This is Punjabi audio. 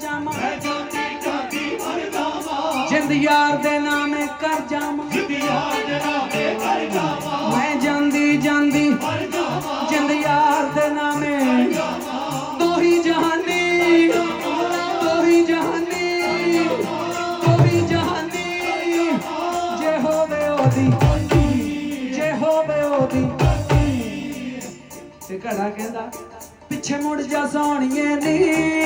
ਜਾਵਾਂ ਯਾਰ ਦੇ ਨਾਮੇ ਕਰ ਜਾਵਾਂ ਮੈਂ ਜਾਂਦੀ ਜਾਂਦੀ ਜਿੰਦ ਯਾਰ ਦੇ ਨਾਮੇ। ਦੋਹੀ ਜਹਾਨੀ ਦੋਹੀ ਜਹਾਨੀ ਦੋਹੀ ਜਹਾਨੀ। ਜੇ ਹੋਵੇ ਉਹਦੀ ਜੇ ਹੋਵੇ ਉਹਦੀ ਤੇ ਘੜਾ ਕਹਿੰਦਾ ਪਿੱਛੇ ਮੁੜ ਜਾ ਸੋਣੀਏ ਨੀ।